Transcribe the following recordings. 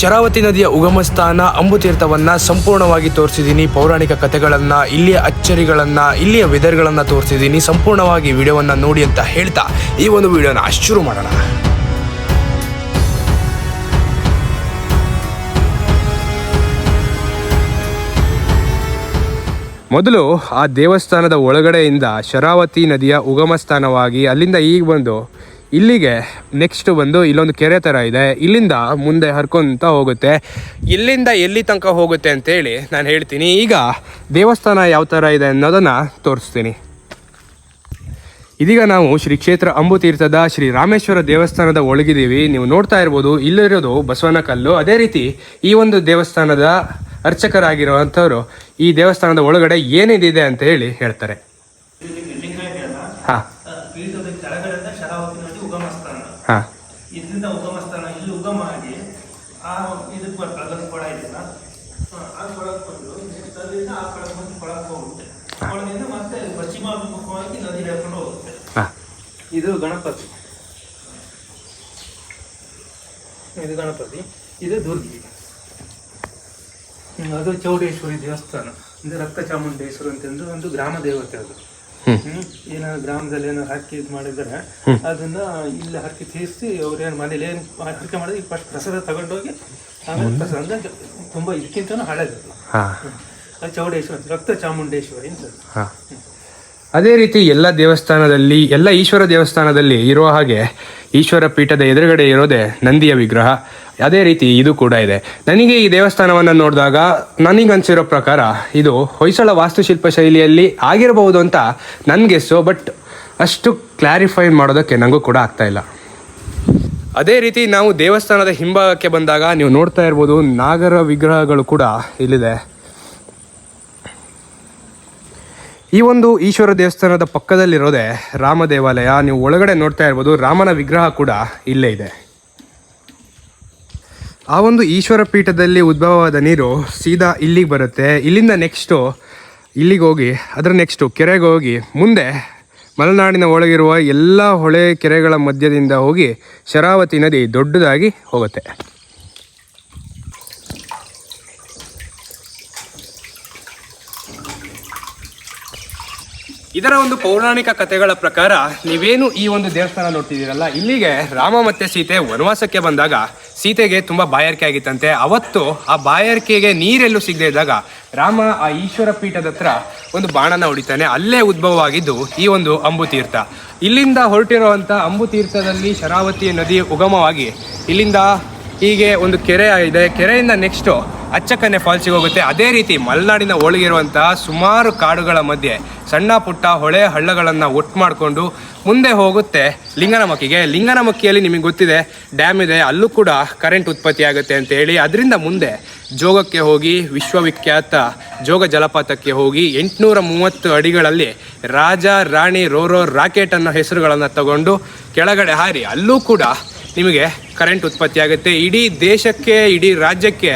ಶರಾವತಿ ನದಿಯ ಉಗಮ ಸ್ಥಾನ ಅಂಬುತೀರ್ಥವನ್ನ ಸಂಪೂರ್ಣವಾಗಿ ತೋರಿಸಿದ್ದೀನಿ. ಪೌರಾಣಿಕ ಕಥೆಗಳನ್ನ, ಇಲ್ಲಿಯ ಅಚ್ಚರಿಗಳನ್ನ, ಇಲ್ಲಿಯ ವೆದರ್ಗಳನ್ನ ತೋರಿಸಿದ್ದೀನಿ. ಸಂಪೂರ್ಣವಾಗಿ ವಿಡಿಯೋವನ್ನ ನೋಡಿ ಅಂತ ಹೇಳ್ತಾ ಈ ಒಂದು ವಿಡಿಯೋನ ಶುರು ಮಾಡೋಣ. ಮೊದಲು ಆ ದೇವಸ್ಥಾನದ ಒಳಗಡೆಯಿಂದ ಶರಾವತಿ ನದಿಯ ಉಗಮ ಸ್ಥಾನವಾಗಿ ಅಲ್ಲಿಂದ ಈಗ ಬಂದು ಇಲ್ಲಿಗೆ ನೆಕ್ಸ್ಟ್ ಬಂದು ಇಲ್ಲೊಂದು ಕೆರೆ ಥರ ಇದೆ. ಇಲ್ಲಿಂದ ಮುಂದೆ ಹರ್ಕೊಂತ ಹೋಗುತ್ತೆ. ಇಲ್ಲಿಂದ ಎಲ್ಲಿ ತನಕ ಹೋಗುತ್ತೆ ಅಂತೇಳಿ ನಾನು ಹೇಳ್ತೀನಿ. ಈಗ ದೇವಸ್ಥಾನ ಯಾವ ಥರ ಇದೆ ಅನ್ನೋದನ್ನು ತೋರಿಸ್ತೀನಿ. ಇದೀಗ ನಾವು ಶ್ರೀ ಕ್ಷೇತ್ರ ಅಂಬುತೀರ್ಥದ ಶ್ರೀ ರಾಮೇಶ್ವರ ದೇವಸ್ಥಾನದ ಒಳಗಿದ್ದೀವಿ. ನೀವು ನೋಡ್ತಾ ಇರ್ಬೋದು, ಇಲ್ಲಿರೋದು ಬಸವನ ಕಲ್ಲು. ಅದೇ ರೀತಿ ಈ ಒಂದು ದೇವಸ್ಥಾನದ ಅರ್ಚಕರಾಗಿರುವಂಥವರು ಈ ದೇವಸ್ಥಾನದ ಒಳಗಡೆ ಏನಿದೆ ಅಂತ ಹೇಳಿ ಹೇಳ್ತಾರೆ. ಹಾ. ಆ ಪೀಠದ ಕೆಳಗಡೆಯಿಂದ ಶರಾವತಿ ನದಿ ಉಗಮ ಸ್ಥಾನ ಹಾ. ಇದರಿಂದ ಉಗಮ ಸ್ಥಾನ ಇಲ್ಲಿ ಉಗಮ ಆಗಿ ಆ ಇದಕ್ಕೆ ಬರ್ತದೆ ಅದೊಂದು ಕೊಳ ಇದೆಯಲ್ಲ ಆ, ಕೊಳಕ್ಕೆ ಬಂದು ನೆಕ್ಸ್ಟ್ ಅಲ್ಲಿಂದ ಆ ಕೊಳಕ್ಕೆ ಬಂದು ಕೊಳಕ್ಕೆ ಹೋಗುತ್ತೆ. ಕೊಳದಿಂದ ಮತ್ತೆ ಪಶ್ಚಿಮಾಭಿಮುಖವಾಗಿ ನದಿ ಹೇಳ್ಕೊಂಡು ಹೋಗುತ್ತೆ. ಇದು ಗಣಪತಿ. ಇದು ಗಣಪತಿ. ಇದು ದುರ್ಗಿ. ಅದು ಚೌಡೇಶ್ವರಿ ದೇವಸ್ಥಾನ. ಅಂದ್ರೆ ರಕ್ತ ಚಾಮುಂಡೇಶ್ವರಿ ಅಂತಂದು ಒಂದು ಗ್ರಾಮ ದೇವತೆ ಅದು. ಏನಾದ್ರು ಗ್ರಾಮದಲ್ಲಿ ಏನೋ ಹರಕೆ ಇದು ಮಾಡಿದ್ರೆ ಅದನ್ನ ಇಲ್ಲಿ ಹರಕೆ ತೀರಿಸಿ ಅವ್ರೇನು ಮನೇಲಿ ಏನು ಹರಕೆ ಮಾಡಿದ್ರೆ ಫಸ್ಟ್ ಪ್ರಸಾದ ತಗೊಂಡೋಗಿ ಆಮೇಲೆ ಪ್ರಸಾದ ಅಂದ್ರೆ ತುಂಬಾ ಇದಕ್ಕಿಂತನೂ ಹಳೇದು ಹಾ. ಅದು ಚೌಡೇಶ್ವರಿ ರಕ್ತ ಚಾಮುಂಡೇಶ್ವರಿ ಅಂತ. ಅದೇ ರೀತಿ ಎಲ್ಲ ದೇವಸ್ಥಾನದಲ್ಲಿ ಎಲ್ಲ ಈಶ್ವರ ದೇವಸ್ಥಾನದಲ್ಲಿ ಇರುವ ಹಾಗೆ ಈಶ್ವರ ಪೀಠದ ಎದುರುಗಡೆ ಇರೋದೇ ನಂದಿಯ ವಿಗ್ರಹ. ಅದೇ ರೀತಿ ಇದು ಕೂಡ ಇದೆ. ನನಗೆ ಈ ದೇವಸ್ಥಾನವನ್ನು ನೋಡಿದಾಗ ನನಗನ್ಸಿರೋ ಪ್ರಕಾರ ಇದು ಹೊಯ್ಸಳ ವಾಸ್ತುಶಿಲ್ಪ ಶೈಲಿಯಲ್ಲಿ ಆಗಿರಬಹುದು ಅಂತ ನನಗೆಸ್ಸು ಬಟ್ ಅಷ್ಟು ಕ್ಲಾರಿಫೈ ಮಾಡೋದಕ್ಕೆ ನನಗೂ ಕೂಡ ಆಗ್ತಾ ಇಲ್ಲ. ಅದೇ ರೀತಿ ನಾವು ದೇವಸ್ಥಾನದ ಹಿಂಭಾಗಕ್ಕೆ ಬಂದಾಗ ನೀವು ನೋಡ್ತಾ ಇರ್ಬೋದು ನಾಗರ ವಿಗ್ರಹಗಳು ಕೂಡ ಇಲ್ಲಿದೆ. ಈ ಒಂದು ಈಶ್ವರ ದೇವಸ್ಥಾನದ ಪಕ್ಕದಲ್ಲಿರೋದೇ ರಾಮ ದೇವಾಲಯ. ನೀವು ಒಳಗಡೆ ನೋಡ್ತಾ ಇರ್ಬೋದು ರಾಮನ ವಿಗ್ರಹ ಕೂಡ ಇಲ್ಲೇ ಇದೆ. ಆ ಒಂದು ಈಶ್ವರ ಪೀಠದಲ್ಲಿ ಉದ್ಭವವಾದ ನೀರು ಸೀದಾ ಇಲ್ಲಿಗೆ ಬರುತ್ತೆ. ಇಲ್ಲಿಂದ ನೆಕ್ಸ್ಟು ಇಲ್ಲಿಗೆ ಹೋಗಿ, ಅದರ ನೆಕ್ಸ್ಟು ಕೆರೆಗೆ ಹೋಗಿ, ಮುಂದೆ ಮಲೆನಾಡಿನ ಒಳಗಿರುವ ಎಲ್ಲ ಹೊಳೆ ಕೆರೆಗಳ ಮಧ್ಯದಿಂದ ಹೋಗಿ ಶರಾವತಿ ನದಿ ದೊಡ್ಡದಾಗಿ ಹೋಗುತ್ತೆ. ಇದರ ಒಂದು ಪೌರಾಣಿಕ ಕಥೆಗಳ ಪ್ರಕಾರ ನೀವೇನು ಈ ಒಂದು ದೇವಸ್ಥಾನ ನೋಡ್ತಿದ್ದೀರಲ್ಲ, ಇಲ್ಲಿಗೆ ರಾಮ ಮತ್ತೆ ಸೀತೆ ವನವಾಸಕ್ಕೆ ಬಂದಾಗ ಸೀತೆಗೆ ತುಂಬಾ ಬಾಯಾರಿಕೆ ಆಗಿತ್ತಂತೆ. ಅವತ್ತು ಆ ಬಾಯಾರಿಕೆಗೆ ನೀರೆಲ್ಲೂ ಸಿಗದೆ ಇದ್ದಾಗ ರಾಮ ಆ ಈಶ್ವರ ಪೀಠದ ಹತ್ರ ಒಂದು ಬಾಣನ ಹೊಡಿತಾನೆ. ಅಲ್ಲೇ ಉದ್ಭವವಾಗಿದ್ದು ಈ ಒಂದು ಅಂಬುತೀರ್ಥ ಇಲ್ಲಿಂದ ಹೊರಟಿರುವಂಥ ಅಂಬುತೀರ್ಥದಲ್ಲಿ ಶರಾವತಿ ನದಿ ಉಗಮವಾಗಿ ಇಲ್ಲಿಂದ ಹೀಗೆ ಒಂದು ಕೆರೆ ಇದೆ. ಕೆರೆಯಿಂದ ನೆಕ್ಸ್ಟು ಅಚ್ಚಕನ್ನೆ ಫಾಲ್ಸಿಗೆ ಹೋಗುತ್ತೆ. ಅದೇ ರೀತಿ ಮಲೆನಾಡಿನ ಒಳಗಿರುವಂತಹ ಸುಮಾರು ಕಾಡುಗಳ ಮಧ್ಯೆ ಸಣ್ಣ ಪುಟ್ಟ ಹೊಳೆ ಹಳ್ಳಗಳನ್ನು ಒಟ್ಟು ಮಾಡಿಕೊಂಡು ಮುಂದೆ ಹೋಗುತ್ತೆ ಲಿಂಗನಮಕ್ಕಿಗೆ. ಲಿಂಗನಮಕ್ಕಿಯಲ್ಲಿ ನಿಮಗೆ ಗೊತ್ತಿದೆ ಡ್ಯಾಮ್ ಇದೆ, ಅಲ್ಲೂ ಕೂಡ ಕರೆಂಟ್ ಉತ್ಪತ್ತಿ ಆಗುತ್ತೆ ಅಂತ ಹೇಳಿ. ಅದರಿಂದ ಮುಂದೆ ಜೋಗಕ್ಕೆ ಹೋಗಿ ವಿಶ್ವವಿಖ್ಯಾತ ಜೋಗ ಜಲಪಾತಕ್ಕೆ ಹೋಗಿ ಎಂಟುನೂರ ಮೂವತ್ತು ಅಡಿಗಳಲ್ಲಿ ರಾಜ, ರಾಣಿ ರೋರೋ ರಾಕೆಟ್ ಅನ್ನೋ ಹೆಸರುಗಳನ್ನು ತಗೊಂಡು ಕೆಳಗಡೆ ಹಾರಿ, ಅಲ್ಲೂ ಕೂಡ ನಿಮಗೆ ಕರೆಂಟ್ ಉತ್ಪತ್ತಿ ಆಗುತ್ತೆ. ಇಡೀ ದೇಶಕ್ಕೆ, ಇಡೀ ರಾಜ್ಯಕ್ಕೆ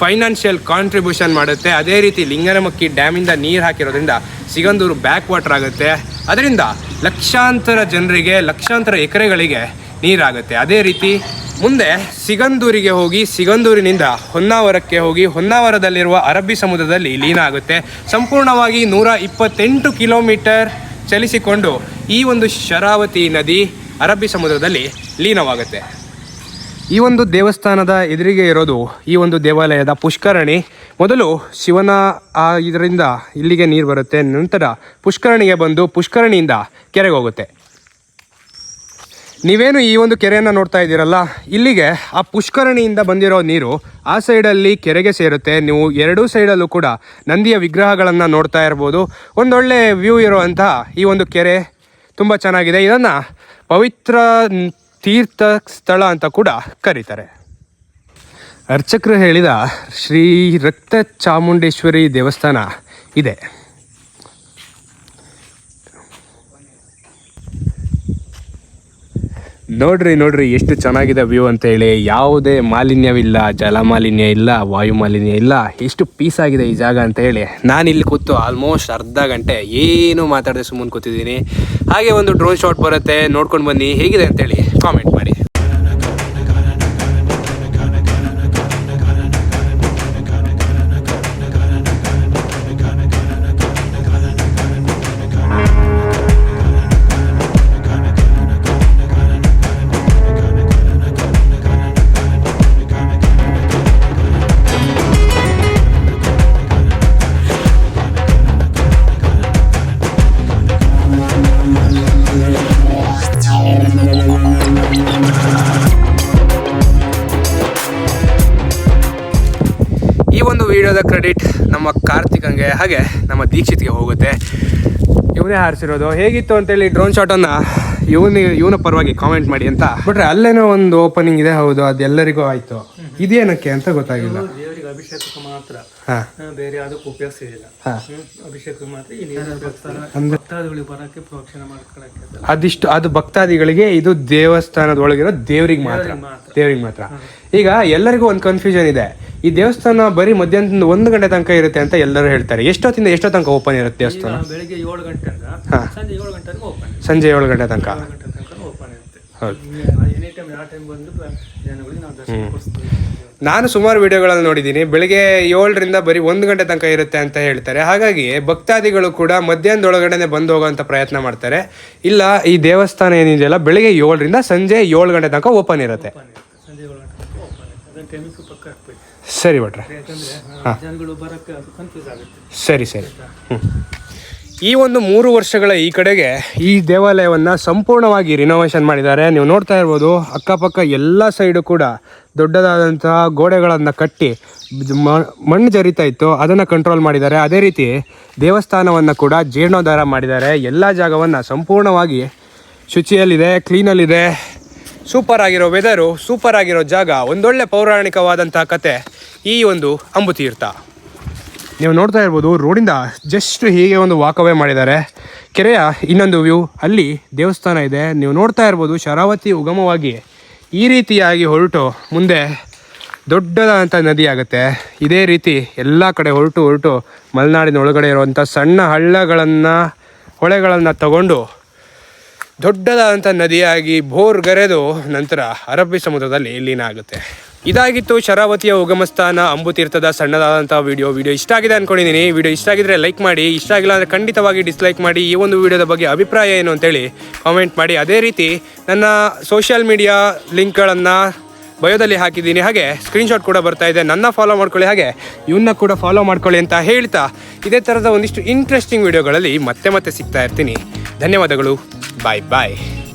ಫೈನಾನ್ಷಿಯಲ್ ಕಾಂಟ್ರಿಬ್ಯೂಷನ್ ಮಾಡುತ್ತೆ. ಅದೇ ರೀತಿ ಲಿಂಗನಮಕ್ಕಿ ಡ್ಯಾಮಿಂದ ನೀರು ಹಾಕಿರೋದ್ರಿಂದ ಸಿಗಂದೂರು ಬ್ಯಾಕ್ ವಾಟರ್ ಆಗುತ್ತೆ. ಅದರಿಂದ ಲಕ್ಷಾಂತರ ಜನರಿಗೆ, ಲಕ್ಷಾಂತರ ಎಕರೆಗಳಿಗೆ ನೀರಾಗುತ್ತೆ ಅದೇ ರೀತಿ ಮುಂದೆ ಸಿಗಂದೂರಿಗೆ ಹೋಗಿ, ಸಿಗಂದೂರಿನಿಂದ ಹೊನ್ನಾವರಕ್ಕೆ ಹೋಗಿ, ಹೊನ್ನಾವರದಲ್ಲಿರುವ ಅರಬ್ಬಿ ಸಮುದ್ರದಲ್ಲಿ ಲೀನ ಆಗುತ್ತೆ. ಸಂಪೂರ್ಣವಾಗಿ ನೂರ ಇಪ್ಪತ್ತೆಂಟು ಕಿಲೋಮೀಟರ್ ಚಲಿಸಿಕೊಂಡು ಈ ಒಂದು ಶರಾವತಿ ನದಿ ಅರಬ್ಬಿ ಸಮುದ್ರದಲ್ಲಿ ಲೀನವಾಗುತ್ತೆ. ಈ ಒಂದು ದೇವಸ್ಥಾನದ ಎದುರಿಗೆ ಇರೋದು ಈ ಒಂದು ದೇವಾಲಯದ ಪುಷ್ಕರಣಿ. ಮೊದಲು ಶಿವನ, ಆ, ಇದರಿಂದ ಇಲ್ಲಿಗೆ ನೀರು ಬರುತ್ತೆ, ನಂತರ ಪುಷ್ಕರಣಿಗೆ ಬಂದು ಪುಷ್ಕರಣಿಯಿಂದ ಕೆರೆಗೆ ಹೋಗುತ್ತೆ. ನೀವೇನು ಈ ಒಂದು ಕೆರೆಯನ್ನು ನೋಡ್ತಾ ಇದ್ದೀರಲ್ಲ, ಇಲ್ಲಿಗೆ ಆ ಪುಷ್ಕರಣಿಯಿಂದ ಬಂದಿರೋ ನೀರು ಆ ಸೈಡಲ್ಲಿ ಕೆರೆಗೆ ಸೇರುತ್ತೆ. ನೀವು ಎರಡೂ ಸೈಡಲ್ಲೂ ಕೂಡ ನಂದಿಯ ವಿಗ್ರಹಗಳನ್ನು ನೋಡ್ತಾ ಇರ್ಬೋದು. ಒಂದೊಳ್ಳೆ ವ್ಯೂ ಇರುವಂತಹ ಈ ಒಂದು ಕೆರೆ ತುಂಬ ಚೆನ್ನಾಗಿದೆ. ಇದನ್ನು ಪವಿತ್ರ ತೀರ್ಥ ಸ್ಥಳ ಅಂತ ಕೂಡ ಕರೀತಾರೆ. ಅರ್ಚಕರು ಹೇಳಿದ ಶ್ರೀ ರಕ್ತ ಚಾಮುಂಡೇಶ್ವರಿ ದೇವಸ್ಥಾನ ಇದೆ. ನೋಡ್ರಿ ನೋಡ್ರಿ, ಎಷ್ಟು ಚೆನ್ನಾಗಿದೆ ವ್ಯೂ ಅಂತ ಹೇಳಿ. ಯಾವುದೇ ಮಾಲಿನ್ಯವಿಲ್ಲ ಜಲ ಮಾಲಿನ್ಯ ಇಲ್ಲ ವಾಯು ಮಾಲಿನ್ಯ ಇಲ್ಲ. ಎಷ್ಟು ಪೀಸ್ ಆಗಿದೆ ಈ ಜಾಗ ಅಂತ ಹೇಳಿ. ನಾನು ಇಲ್ಲಿ ಕೂತು ಆಲ್ಮೋಸ್ಟ್ ಅರ್ಧ ಗಂಟೆ ಏನು ಮಾತಾಡದೆ ಸುಮ್ಮನೆ ಕೂತಿದ್ದೀನಿ. ಹಾಗೆ ಒಂದು ಡ್ರೋನ್ ಶಾಟ್ ಬರುತ್ತೆ, ನೋಡ್ಕೊಂಡು ಬನ್ನಿ. ಹೇಗಿದೆ ಅಂತೇಳಿ ಕಾಮೆಂಟ್ ಮಾಡಿ. ಶ್ರೀನಿವಾಸ್ಗೆ ಹಾಗೆ ನಮ್ಮ ದೀಕ್ಷಿತ್ಗೆ ಹೋಗುತ್ತೆ. ಇವನೇ ಹಾರಿಸಿರೋದು. ಹೇಗಿತ್ತು ಅಂತೇಳಿ ಡ್ರೋನ್ ಶಾಟನ್ನು ಇವನಿ ಇವನ ಪರವಾಗಿ ಕಾಮೆಂಟ್ ಮಾಡಿ ಅಂತ. ಬಿಟ್ರೆ ಅಲ್ಲೇನೋ ಒಂದು ಓಪನಿಂಗ್ ಇದೆ ಹೌದು ಅದೆಲ್ಲರಿಗೂ ಆಯ್ತು. ಇದೇನಕ್ಕೆ ಅಂತ ಗೊತ್ತಾಗಿಲ್ಲ. ದೇವರಿಗೆ ಅಭಿಷೇಕಕ್ಕೆ ಮಾತ್ರ. ಹಾ. ಬೇರೆ ಯಾವುದಕ್ಕೂ ಉಪಯೋಗಿಸಿಲ್ಲ ಹಾ. ಅಭಿಷೇಕಕ್ಕೆ ಮಾತ್ರ ಈ ನೀರು ಉಪಯೋಗಿಸ್ತಾರೆ ಭಕ್ತಾದಿಗಳಿಗೆ ಬರಕ್ಕೆ ಪ್ರೋಕ್ಷಣೆ ಮಾಡ್ಕೊಳಕ್ಕೆ ಅದು ಅದಿಷ್ಟು ಅದು ಭಕ್ತಾದಿಗಳಿಗೆ ಇದು ದೇವಸ್ಥಾನದೊಳಗಿರೋ ದೇವ್ರಿಗೆ ಮಾತ್ರ. ಮಾತ್ರ. ದೇವ್ರಿಗೆ ಮಾತ್ರ. ಈಗ ಎಲ್ಲರಿಗೂ ಒಂದು ಕನ್ಫ್ಯೂಷನ್ ಇದೆ. ಈ ದೇವಸ್ಥಾನ ಬರೀ ಮಧ್ಯಾಹ್ನದಿಂದ ಒಂದು ಗಂಟೆ ತನಕ ಇರುತ್ತೆ ಅಂತ ಎಲ್ಲರೂ ಹೇಳ್ತಾರೆ. ಎಷ್ಟೊತ್ತಿಂದ ಎಷ್ಟೋ ತನಕ ಓಪನ್ ಇರುತ್ತೆ ದೇವಸ್ಥಾನ? ಈಗ ಬೆಳಿಗ್ಗೆ ಏಳು ಗಂಟೆಯಿಂದ ಹಾ. ಸಂಜೆ ಏಳು ಗಂಟೆಗೆ ಓಪನ್ ಸಂಜೆ ಏಳು ಗಂಟೆ ತನಕ? ಓಪನ್ ಇರುತ್ತೆ. ಹೌದು. ಎನಿ ಟೈಮ್ ಯಾವ ಟೈಮ್ ಬಂದು ಜನಗಳಿಗೆ ನಾವು ದರ್ಶನ ಕೊಡಿಸ್ತೀವಿ. ನಾನು ಸುಮಾರು ವಿಡಿಯೋಗಳಲ್ಲಿ ನೋಡಿದ್ದೀನಿ. ಬೆಳಿಗ್ಗೆ ಏಳರಿಂದ ಬರೀ ಒಂದು ಗಂಟೆ ತನಕ ಇರುತ್ತೆ ಅಂತ ಹೇಳ್ತಾರೆ. ಹಾಗಾಗಿ ಭಕ್ತಾದಿಗಳು ಕೂಡ ಮಧ್ಯಾಹ್ನದೊಳಗಡೆ ಬಂದು ಹೋಗೋಂಥ ಪ್ರಯತ್ನ ಮಾಡ್ತಾರೆ. ಇಲ್ಲ ಈ ದೇವಸ್ಥಾನ ಏನಿದೆಯಲ್ಲ ಬೆಳಿಗ್ಗೆ ಏಳರಿಂದ ಸಂಜೆ ಏಳು ಗಂಟೆ ತನಕ ಓಪನ್ ಇರುತ್ತೆ. ಸರಿ ಭಟ್ರೆ. ಸರಿ ಸರಿ. ಈ ಒಂದು ಮೂರು ವರ್ಷಗಳ ಈ ಕಡೆಗೆ ಈ ದೇವಾಲಯವನ್ನು ಸಂಪೂರ್ಣವಾಗಿ ರಿನೋವೇಷನ್ ಮಾಡಿದ್ದಾರೆ. ನೀವು ನೋಡ್ತಾ ಇರ್ಬೋದು, ಅಕ್ಕಪಕ್ಕ ಎಲ್ಲ ಸೈಡು ಕೂಡ ದೊಡ್ಡದಾದಂತಹ ಗೋಡೆಗಳನ್ನು ಕಟ್ಟಿ ಮಣ್ಣು ಜರಿತಾ ಇತ್ತು. ಅದನ್ನು ಕಂಟ್ರೋಲ್ ಮಾಡಿದ್ದಾರೆ. ಅದೇ ರೀತಿ ದೇವಸ್ಥಾನವನ್ನು ಕೂಡ ಜೀರ್ಣೋದ್ಧಾರ ಮಾಡಿದ್ದಾರೆ. ಎಲ್ಲ ಜಾಗವನ್ನು ಸಂಪೂರ್ಣವಾಗಿ ಶುಚಿಯಲ್ಲಿದೆ ಕ್ಲೀನಲ್ಲಿದೆ ಸೂಪರ್ ಆಗಿರೋ ವೆದರು ಸೂಪರ್ ಆಗಿರೋ ಜಾಗ, ಒಂದೊಳ್ಳೆ ಪೌರಾಣಿಕವಾದಂತಹ ಕತೆ ಈ ಒಂದು ಅಂಬುತೀರ್ಥ. ನೀವು ನೋಡ್ತಾ ಇರ್ಬೋದು, ರೋಡಿಂದ ಜಸ್ಟ್ ಹೀಗೆ ಒಂದು ವಾಕವೇ ಮಾಡಿದ್ದಾರೆ. ಕೆರೆಯ ಇನ್ನೊಂದು ವ್ಯೂ ಅಲ್ಲಿ ದೇವಸ್ಥಾನ ಇದೆ. ನೀವು ನೋಡ್ತಾ ಇರ್ಬೋದು, ಶರಾವತಿ ಉಗಮವಾಗಿ ಈ ರೀತಿಯಾಗಿ ಹೊರಟು ಮುಂದೆ ದೊಡ್ಡದಾದಂಥ ನದಿ ಆಗುತ್ತೆ. ಇದೇ ರೀತಿ ಎಲ್ಲ ಕಡೆ ಹೊರಟು ಹೊರಟು ಮಲೆನಾಡಿನ ಒಳಗಡೆ ಇರುವಂಥ ಸಣ್ಣ ಹಳ್ಳಗಳನ್ನು, ಹೊಳೆಗಳನ್ನು ತಗೊಂಡು ದೊಡ್ಡದಾದಂಥ ನದಿಯಾಗಿ ಬೋರ್ಗರೆದು ನಂತರ ಅರಬ್ಬಿ ಸಮುದ್ರದಲ್ಲಿ ಲೀನ ಆಗುತ್ತೆ. ಇದಾಗಿತ್ತು ಶರಾವತಿಯ ಉಗಮಸ್ಥಾನ ಅಂಬುತೀರ್ಥದ ಸಣ್ಣದಾದಂಥ ವಿಡಿಯೋ. ವಿಡಿಯೋ ಇಷ್ಟ ಆಗಿದೆ ಅನ್ಕೊಂಡಿದ್ದೀನಿ ವಿಡಿಯೋ ಇಷ್ಟ ಆಗಿದ್ರೆ ಲೈಕ್ ಮಾಡಿ, ಇಷ್ಟ ಆಗಿಲ್ಲ ಅಂದರೆ ಖಂಡಿತವಾಗಿ ಡಿಸ್ಲೈಕ್ ಮಾಡಿ, ಈ ಒಂದು ವಿಡಿಯೋದ ಬಗ್ಗೆ ಅಭಿಪ್ರಾಯ ಏನು ಅಂತೇಳಿ ಕಾಮೆಂಟ್ ಮಾಡಿ. ಅದೇ ರೀತಿ ನನ್ನ ಸೋಷಿಯಲ್ ಮೀಡಿಯಾ ಲಿಂಕ್ಗಳನ್ನು ಬಯೋದಲ್ಲಿ ಹಾಕಿದ್ದೀನಿ. ಹಾಗೆ ಸ್ಕ್ರೀನ್ಶಾಟ್ ಕೂಡ ಬರ್ತಾ ಇದೆ. ನನ್ನ ಫಾಲೋ ಮಾಡ್ಕೊಳ್ಳಿ. ಹಾಗೆ ಇವನ್ನ ಕೂಡ ಫಾಲೋ ಮಾಡ್ಕೊಳ್ಳಿ ಅಂತ ಹೇಳ್ತಾ ಇದೇ ಥರದ ಒಂದಿಷ್ಟು ಇಂಟ್ರೆಸ್ಟಿಂಗ್ ವಿಡಿಯೋಗಳಲ್ಲಿ ಮತ್ತೆ ಮತ್ತೆ ಸಿಗ್ತಾ ಇರ್ತೀನಿ. ಧನ್ಯವಾದಗಳು. Bye-bye.